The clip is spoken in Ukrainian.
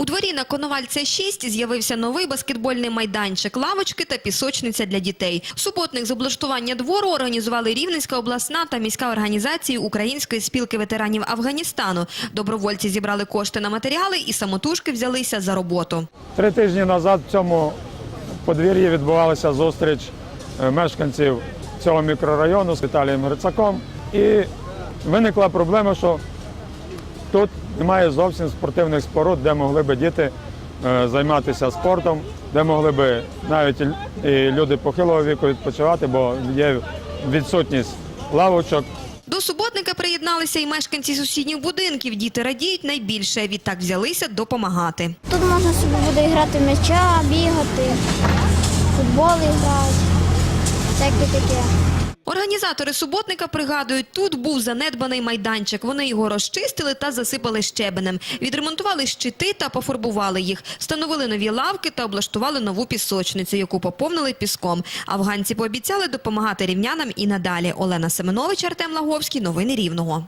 У дворі на Коновальця 6 з'явився новий баскетбольний майданчик, лавочки та пісочниця для дітей. Суботник з облаштування двору організували Рівненська обласна та міська організації Української спілки ветеранів Афганістану. Добровольці зібрали кошти на матеріали і самотужки взялися за роботу. Три тижні назад в цьому подвір'ї відбувалася зустріч е, мешканців цього мікрорайону з Віталієм Грицаком. І виникла проблема, що тут немає зовсім спортивних споруд, де могли би діти е, займатися спортом, де могли би навіть і- люди похилого віку відпочивати, бо є відсутність лавочок, До суботника приєдналися і мешканці сусідніх будинків. Діти радіють найбільше. Відтак взялися допомагати. Тут можна собі буде грати в м'яча, бігати, футбол грати, всяке таке. Організатори суботника пригадують, тут був занедбаний майданчик. Вони його розчистили та засипали щебенем. Відремонтували щити та пофарбували їх. Встановили нові лавки та облаштували нову пісочницю, яку поповнили піском. Афганці пообіцяли допомагати рівнянам і надалі. Олена Семенович, Артем Лаговський. Новини Рівного.